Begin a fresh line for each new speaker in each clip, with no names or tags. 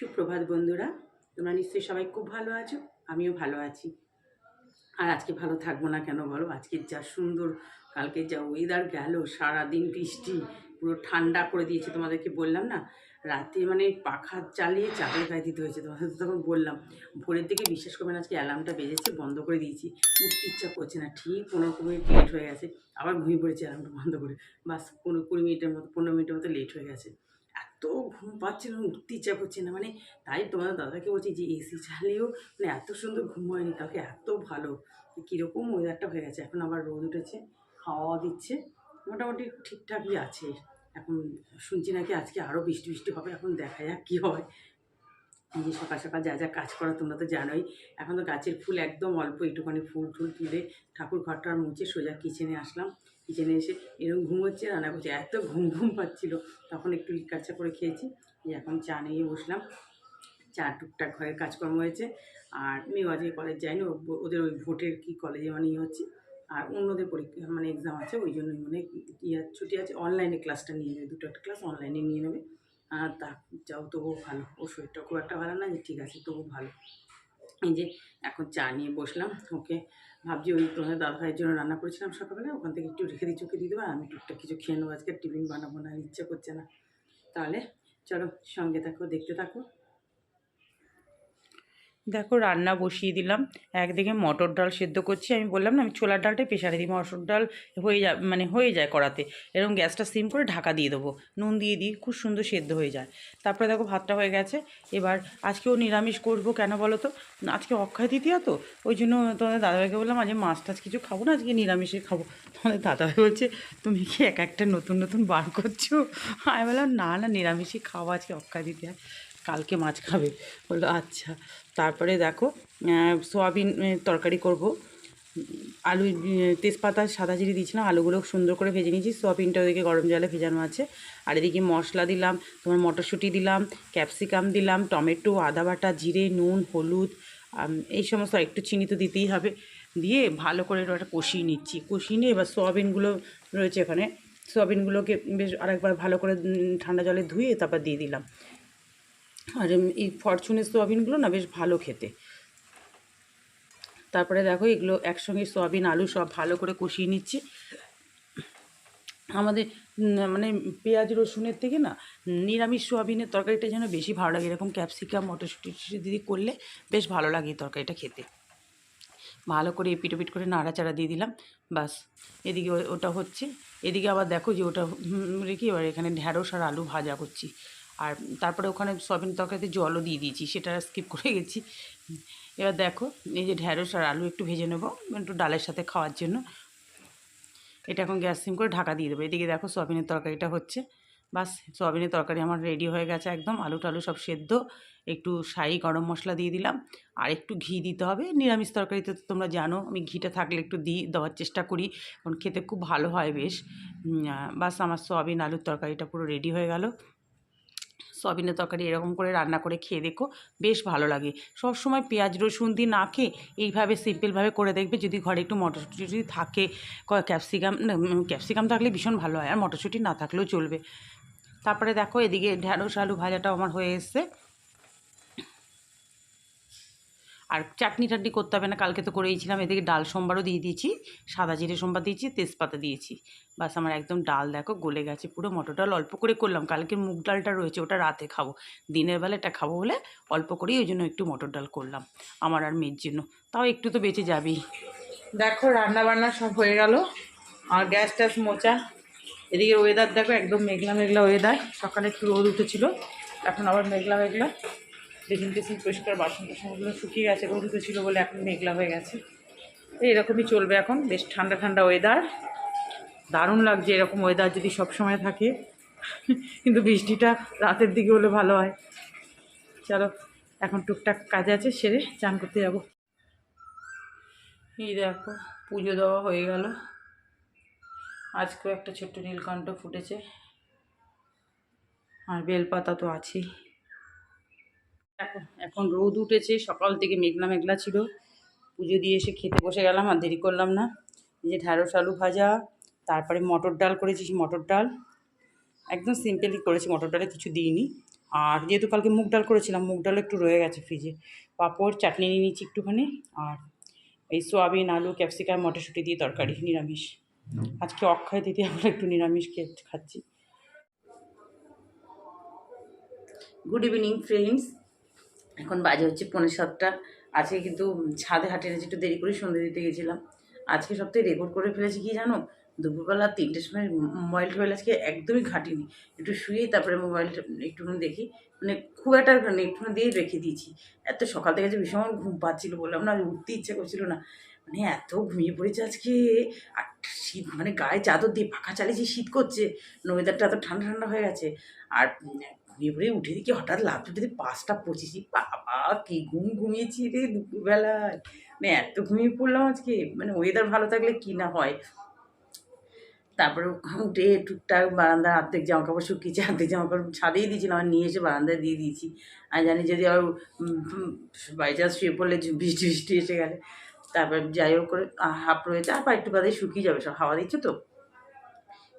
সুপ্রভাত বন্ধুরা, তোমরা নিশ্চয়ই সবাই খুব ভালো আছো? আমিও ভালো আছি। আর আজকে ভালো থাকব না কেন বলো? আজকে যা সুন্দর কালকে যা ওয়েদার গেল, সারাদিন বৃষ্টি, পুরো ঠান্ডা করে দিয়েছে তোমাদেরকে বললাম না? রাতে মানে পাখা চালিয়ে চাপের গায়ে দিতে হয়েছে তোমাদের তখন বললাম। ভোরের দিকে বিশ্বাস করবেন আজকে অ্যালার্মটা বেজেছে, বন্ধ করে দিয়েছি। উঠতে ইচ্ছা করছে না, ঠিক পনেরো কুড়ি মিনিট লেট হয়ে গেছে। আবার ঘুমিয়ে পড়েছে অ্যালার্মটা বন্ধ করে। বাস পনেরো কুড়ি মিনিটের মতো, পনেরো মিনিটের মতো লেট হয়ে গেছে। এত ঘুম পাচ্ছে না উঠতে ইচ্ছা করছে না। মানে তাই তোমাদের দাদাকে বলছি যে এসি চালিয়েও মানে এত সুন্দর ঘুম হয়নি, কালকে এত ভালো। কীরকম ওয়েদারটা হয়ে গেছে, এখন আবার রোদ উঠেছে, হাওয়া দিচ্ছে, মোটামুটি ঠিকঠাকই আছে। এখন শুনছি নাকি আজকে আরও বৃষ্টি বৃষ্টি হবে, এখন দেখা যাক কী হয়। এই যে সকাল সকাল যা যা কাজ করা, তোমরা তো জানোই। এখন তো গাছের ফুল একদম অল্প, একটুখানি ফুল টুল তুলে ঠাকুর ঘরটা মুছে সোজা কিচেনে আসলাম। কিচেনে এসে এরকম ঘুমোচ্ছে রান্না করছে। এত ঘুম ঘুম পাচ্ছিল। তখন একটু লিকাচা করে খেয়েছি। এখন চা নিয়ে বসলাম। চা টুকটাক ঘরের কাজকর্ম হয়েছে। আর মেয়েও আজকে কলেজ যায়নি। ও- ওদের ওই ভোটের কি কলেজে মানে ইয়ে হচ্ছে। আর অন্যদের পরীক্ষা মানে এক্সাম আছে। ওই জন্যই মানে ইয়ার ছুটি আছে। অনলাইনে ক্লাসটা নিয়ে নেবে। দুটো একটা ক্লাস অনলাইনে নিয়ে নেবে। আর তা, যাও, তবুও ভালো। ওর শরীরটা খুব একটা ভালো না। যে ঠিক আছে তবু ভালো। এই যে এখন চা নিয়ে বসলাম, ওকে ভাবছি ওই তোমাদের দাদা ভাইয়ের জন্য রান্না করেছিলাম সকালবেলা ওখান থেকে একটু রেখে দিচ্ছি ওকে দিয়ে দেবো, আর আমি টুকটাক কিছু খেয়ে নেব আজকে, টিফিন বানাবো না ইচ্ছে করছে না। তাহলে চলো সঙ্গে থাকো, দেখতে থাকো।
দেখো রান্না বসিয়ে দিলাম। একদিকে মটর ডাল সেদ্ধ করছি। আমি বললাম না, আমি ছোলার ডালটাই প্রেশারে দিই, মটর ডাল হয়ে যায় মানে হয়ে যায় কড়াতে। এরকম গ্যাসটা সিম করে ঢাকা দিয়ে দেবো। নুন দিয়ে দিই, খুব সুন্দর সেদ্ধ হয়ে যায়। তারপরে দেখো ভাতটা হয়ে গেছে। এবার আজকেও নিরামিষ করব কেন বলো তো? আজকে অক্ষয় তৃতীয়া তো, ওই জন্য তোমাদের দাদাভাইকে বললাম, আজকে মাছ টাছ কিছু খাব না, আজকে নিরামিষে খাব। তোমাদের দাদাভাই বলছে, তুমি কি এক একটা নতুন নতুন বার করছ? আমি বললাম, না না, নিরামিষই খাওয়া আজকে অক্ষয় তৃতীয়া কালকে মাছ খাবে। বলল আচ্ছা। তারপরে দেখো সোয়াবিন তরকারি করব। আলু তেজপাতা, সাদা জিরে দিয়েছিলাম, আলুগুলো সুন্দর করে ভেজে নিয়েছি। সোয়াবিনটা ওদিকে গরম জলে ভেজানো আছে। আর এদিকে মশলা দিলাম, তোমার মটরশুঁটি দিলাম, ক্যাপসিকাম দিলাম, টমেটো, আদা বাটা, জিরে, নুন, হলুদ এই সমস্ত একটু চিনি তো দিতেই হবে। দিয়ে ভালো করে ওটা কষিয়ে নিচ্ছি। কষিয়ে নিয়ে এবার সোয়াবিনগুলো রয়েছে এখানে। সোয়াবিনগুলোকে বেশ আরেকবার ভালো করে ঠান্ডা জলে ধুয়ে তারপর দিয়ে দিলাম। আর এই ফরচুনের সোয়াবিনগুলো না বেশ ভালো খেতে। তারপরে দেখো এগুলো একসঙ্গে সোয়াবিন, আলু সব ভালো করে কষিয়ে নিচ্ছি। আমাদের মানে পেঁয়াজ, রসুনের থেকে না নিরামিষ সোয়াবিনের তরকারিটা যেন বেশি ভালো লাগে। এরকম ক্যাপসিকাম, মটরশুঁটি দিদি করলে বেশ ভালো লাগে এই তরকারিটা খেতে। ভালো করে এপিট ওপিট করে নাড়াচাড়া দিয়ে দিলাম, বাস। এদিকে ওটা হচ্ছে, এদিকে আবার দেখো যে ওটা রেখে এবার এখানে ঢ্যাঁড়স আর আলু ভাজা করছি। আর তারপরে ওখানে সয়াবিন তরকারিতে জলও দিয়ে দিয়েছি, সেটা স্কিপ করে গেছি। এবার দেখো, এই যে ঢ্যাঁড়স আর আলু একটু ভেজে নেব, একটু ডালের সাথে খাওয়ার জন্য। এটা এখন গ্যাস সিম করে ঢাকা দিয়ে দেবো। এদিকে দেখো সয়াবিনের তরকারিটা হচ্ছে। বাস, সয়াবিনের তরকারি আমার রেডি হয়ে গেছে একদম। আলু টালু সব সেদ্ধ। একটু শাহি গরম মশলা দিয়ে দিলাম। আর একটু ঘি দিতে হবে। নিরামিষ তরকারিতে তো তোমরা জানো, আমি ঘিটা থাকলে একটু দিই দেওয়ার চেষ্টা করি। কারণ খেতে খুব ভালো হয় বেশ। বাস আমার সয়াবিন আলুর তরকারিটা পুরো রেডি হয়ে গেল। সয়াবিনের তরকারি এরকম করে রান্না করে খেয়ে দেখো, বেশ ভালো লাগে। সব সময় পেঁয়াজ, রসুন দিয়ে না খেয়ে এইভাবে সিম্পলভাবে করে দেখবে যদি ঘরে একটু মটরশুঁটি যদি থাকে ক্যাপসিকাম ক্যাপসিকাম থাকলে ভীষণ ভালো হয়, আর মটরশুঁটি না থাকলেও চলবে। তারপরে দেখো এদিকে ঢ্যাঁড়স, আলু ভাজাটাও আমার হয়ে এসছে। আর চাটনি টাটনি করতে হবে না, কালকে তো করেইছিলাম এদিকে ডাল সোমবারও দিয়ে দিয়েছি, সাদা জিরে সোমবার দিয়েছি, তেজপাতা দিয়েছি। বাস আমার একদম ডাল দেখো গলে গেছে, পুরো মটর ডাল অল্প করে করলাম, কালকে মুগ ডালটা রয়েছে, ওটা রাতে খাব, দিনের বেলা এটা খাব বলে অল্প করেই ওই জন্য একটু মটর ডাল করলাম, আমার আর মেয়ের জন্য, তাও একটু তো বেঁচে যাবেই। দেখো রান্না বান্না সব হয়ে গেল, আর গ্যাস ট্যাস মোচা, এদিকে ওয়েদার দেখো একদম মেঘলা মেঘলা ওয়েদার সকালে একটু রোদ উঠেছিল, এখন আবার মেঘলা মেঘলা। বেসিন টেসিন পরিষ্কার বাসন টাসনগুলো শুকিয়ে গেছে রোদ ছিল বলে এখন মেঘলা হয়ে গেছে। এরকমই চলবে এখন, বেশ ঠান্ডা ঠান্ডা ওয়েদার দারুণ লাগছে এরকম ওয়েদার যদি সব সময় থাকে। কিন্তু বৃষ্টিটা রাতের দিকে হলে ভালো হয়। চলো, এখন টুকটাক কাজ আছে, সেরে চান করতে যাব। এই দেখো, পুজো দেওয়া হয়ে গেল। আজকেও একটা ছোট্ট নীলকণ্ঠ ফুটেছে। আর বেলপাতা তো আছেই। এখন এখন রোদ উঠেছে, সকাল থেকে মেঘলা মেঘলা ছিল। পুজো দিয়ে এসে খেতে বসে গেলাম, আর দেরি করলাম না। যে ঢ্যাঁড়স, আলু ভাজা, তারপরে মটর ডাল করেছি মটর ডাল। একদম সিম্পলি করেছি, মটর ডালে কিছু দিইনি। আর যেহেতু কালকে মুগ ডাল করেছিলাম, মুগ ডাল একটু রয়ে গেছে ফ্রিজে পাঁপড়, চাটনি নিয়ে নিচ্ছি একটুখানি, আর এই সোয়াবিন, আলু ক্যাপসিকাম মটরশুঁটি দিয়ে তরকারি, নিরামিষ। আজকে অক্ষয় দিদি আমরা একটু নিরামিষ খেয়ে খাচ্ছি।
গুড ইভিনিং ফ্রেন্ডস এখন বাজে হচ্ছে পৌনে সাতটা। আজকে কিন্তু ছাদে হাটে এনেছি একটু দেরি করে সন্ধ্যে দিতে গেছিলাম। আজকে সপ্তাহে রেকর্ড করে ফেলেছি কি জানো? দুপুরবেলা তিনটের সময় মোবাইল টোবাইল আজকে একদমই ঘাটিনি। একটু শুয়েই তারপরে মোবাইলটা একটুখানি দেখি। মানে খুব একটা মানে একটুখানি দিয়ে রেখে দিয়েছি। এত সকাল থেকে যে ভীষণ ঘুম পাচ্ছিল বললাম না উঠতে ইচ্ছে করছিল না। মানে এত ঘুমিয়ে পড়েছে আজকে। আর শীত মানে গায়ে চাদর দিয়ে পাখা চালিয়েছি শীত করছে ওয়েদারটা এত ঠান্ডা ঠান্ডা হয়ে গেছে। আর ঘুমিয়ে পড়ে উঠে দেখি হঠাৎ লাফতে উঠে পাঁচটা পঁচিশি, বাবা কি ঘুম ঘুমিয়েছি রে দুপুরবেলায়। মানে এত ঘুমিয়ে পড়লাম আজকে মানে ওয়েদার ভালো থাকলে কি না হয়। তারপরে উঠে টুকটাক বারান্দা অর্ধেক জামা কাপড় শুকিয়েছে অর্ধেক জামা কাপড় ছাদেই দিয়েছিলাম আর নিয়ে এসে বারান্দায় দিয়ে দিয়েছি। আমি জানি যদি আর বাই চান্স শুয়ে পড়লে বৃষ্টি বৃষ্টি এসে গেলে। তারপর যাই হোক করে হাফ রয়েছে আর একটু বাদে শুকিয়ে যাবে, সব হাওয়া দিচ্ছে তো।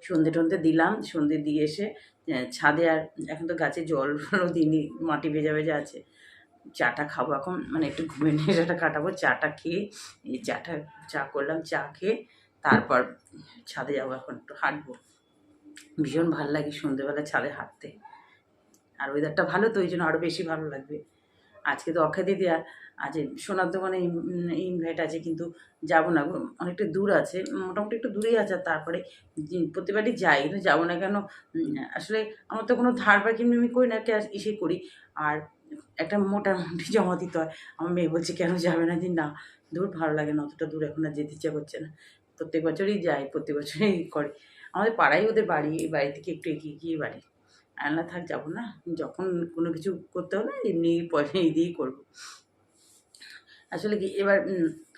সন্ধে টন্ধে দিলাম, সন্ধে দিয়ে এসে ছাদে আর এখন তো গাছে জল দিনই, মাটি ভেজা ভেজা আছে। চাটা খাব এখন মানে একটু ঘুমে নেশাটা কাটাবো, চাটা খেয়ে, এই চাটা, চা করলাম, চা খেয়ে তারপর ছাদে যাব এখন, একটু হাঁটবো। ভীষণ ভালো লাগে সন্ধেবেলা ছাদে হাঁটতে। আর ওয়েদারটা ভালো তো, ওই জন্য আরও বেশি ভালো লাগবে। আজকে তো অক্ষয় দিদি আজ সোনার দোকানে ইনভাইট আছে, কিন্তু যাব না। অনেকটা দূর আছে, মোটামুটি একটু দূরেই আছে তারপরে প্রতিবারই যাই, কিন্তু যাব না কেন? আসলে আমার তো কোনো ধার বাকি আমি করি না ক্যাশ ইসে করি। আর একটা মোটামুটি জমা দিতে হয়। আমার মেয়ে বলছে, কেন যাবে না? যে, না দূর ভালো লাগে না, অতটা দূর এখন আর যেতে ইচ্ছা করছে না। প্রত্যেক বছরই যাই, প্রত্যেক বছরই করে। আমাদের পাড়াই ওদের বাড়ি, এই বাড়ি থেকে একটু এগিয়ে গিয়ে বাড়ি। আর না থাক, যাব না। যখন কোনো কিছু করতে হলে এমনি পয়সা এই দিয়েই করব। আসলে কি, এবার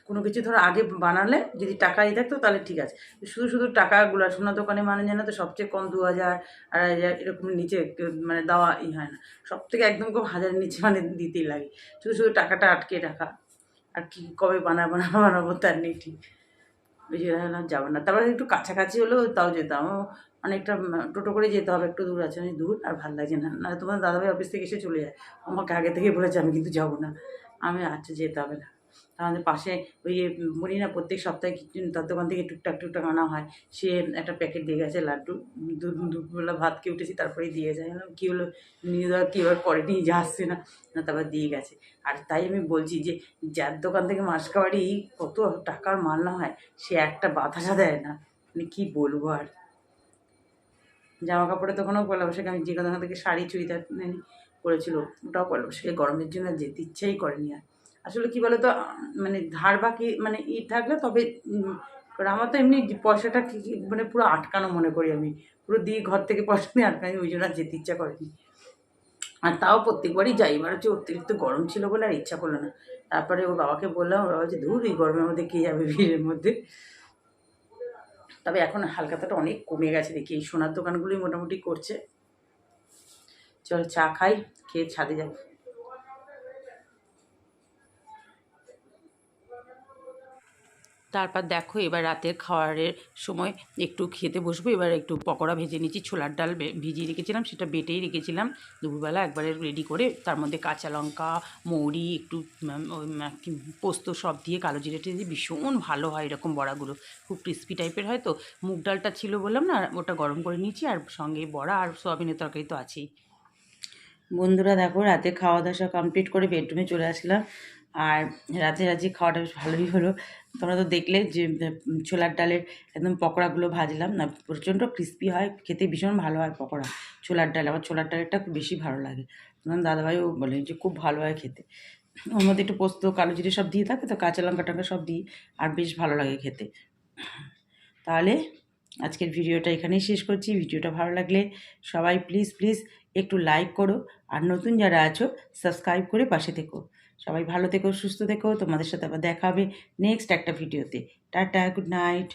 কোনো কিছু ধরো আগে বানালে যদি টাকা ই থাকতো, তাহলে ঠিক আছে। শুধু শুধু টাকাগুলো সোনার দোকানে মানে জানো তো, সবচেয়ে কম দু হাজার, আড়াই হাজার, এরকম নিচে মানে দেওয়া ই হয় না। সব থেকে একদম কম হাজারের নিচে মানে দিতেই লাগে। শুধু শুধু টাকাটা আটকে রাখা। আর কি, কবে বানা বানা বানাবো, তার নেই ঠিক। ভাবলাম যাব না। তারপরে একটু কাছাকাছি হলেও তাও যেতাম। অনেকটা টোটো করে যেতে হবে, একটু দূর আছে আমি দূর, আর ভালো লাগছে না। না তোমার দাদাভাই অফিস থেকে এসে চলে যায়। আমাকে আগে থেকে বলেছে, আমি কিন্তু যাব না। আমি আচ্ছা যেতে হবে না। আমাদের পাশে ওই বলি না প্রত্যেক সপ্তাহে তার দোকান থেকে টুকটাক টুকটাক আনা হয়। সে একটা প্যাকেট দিয়ে গেছে লাড্ডু। দুপুরবেলা ভাত খেয়ে উঠেছি, তারপরেই দিয়ে যায়। কী হলো? নিয়ে দেওয়ার কী এবার পরে নিয়ে যা আসছে না। না, তারপর দিয়ে গেছে। আর তাই আমি বলছি যে, যার দোকান থেকে মাসকাবাড়ি কত টাকার মাল না হয়, সে একটা বাতাসা দেয় না। মানে কী বলব আর? জামা কাপড়ের দোকানেও পয়লা বৈশাখে আমি যে দোকান থেকে শাড়ি, চুড়িদার করেছিল ওটাও পয়লা বৈশাখে গরমের জন্য যেতে ইচ্ছাই করেনি আর। আসলে কি বলতো মানে ধার বাকি মানে ই থাকলে তবে আমার তো এমনি পয়সাটা মানে পুরো আটকানো মনে করি আমি। পুরো দিয়ে ঘর থেকে পয়সা নিয়ে আটকানি, ওই জন্য আর যেতে ইচ্ছা করেনি। আর তাও প্রত্যেকবারই যাই, এবার হচ্ছে অতিরিক্ত গরম ছিল বলে আর ইচ্ছা করল না। তারপরে ওর বাবাকে বললাম ওর বাবা যে দূর এই গরমের মধ্যে কে যাবে ভিড়ের মধ্যে? তবে এখন হালকাতাটা অনেক কমে গেছে দেখি, এই সোনার দোকানগুলোই মোটামুটি করছে। চল চা খাই, খেয়ে ছাদে যাব।
তারপর দেখো এবার রাতের খাওয়ারের সময় একটু খেতে বসবো, এবার একটু পকোড়া ভেজে নিচ্ছি ছোলার ডাল ভিজিয়ে রেখেছিলাম, সেটা বেটেই রেখেছিলাম। দুপুরবেলা একবারে রেডি করে তার মধ্যে কাঁচা লঙ্কা, মৌরি, একটু পোস্ত সব দিয়ে কালো জিরে দিয়ে ভীষণ ভালো হয় এরকম বড়াগুলো। খুব ক্রিস্পি টাইপের হয় তো, মুগ ডালটা ছিল বললাম না, ওটা গরম করে নিয়েছি, আর সঙ্গে বড়া আর সোয়াবিনের তরকারি তো আছেই।
বন্ধুরা দেখো রাতে খাওয়া দাওয়া কমপ্লিট করে বেডরুমে চলে আসলাম। আর রাতে রাতে খাওয়াটা বেশ ভালোই হলো। তোমরা তো দেখলে যে ছোলার ডালের একদম পকোড়াগুলো ভাজলাম। না, প্রচণ্ড ক্রিস্পি হয়, খেতে ভীষণ ভালো হয় পকোড়া, ছোলার ডাল। আমার ছোলার ডালেরটা খুব বেশি ভালো লাগে। আমার দাদাভাইও বলে যে, খুব ভালো হয় খেতে। ওর মধ্যে একটু পোস্ত, কালো জিরে সব দিয়ে থাকে তো, কাঁচা লঙ্কা টঙ্কা সব দিই, আর বেশ ভালো লাগে খেতে। তাহলে আজকের ভিডিওটা এখানেই শেষ করছি। ভিডিওটা ভালো লাগলে সবাই প্লিজ প্লিজ একটু লাইক করো। আর নতুন যারা আছো সাবস্ক্রাইব করে পাশে থেকো। সবাই ভালো থেকো, সুস্থ থেকো। তোমাদের সাথে আবার দেখা হবে নেক্সট একটা ভিডিওতে টাটা গুড নাইট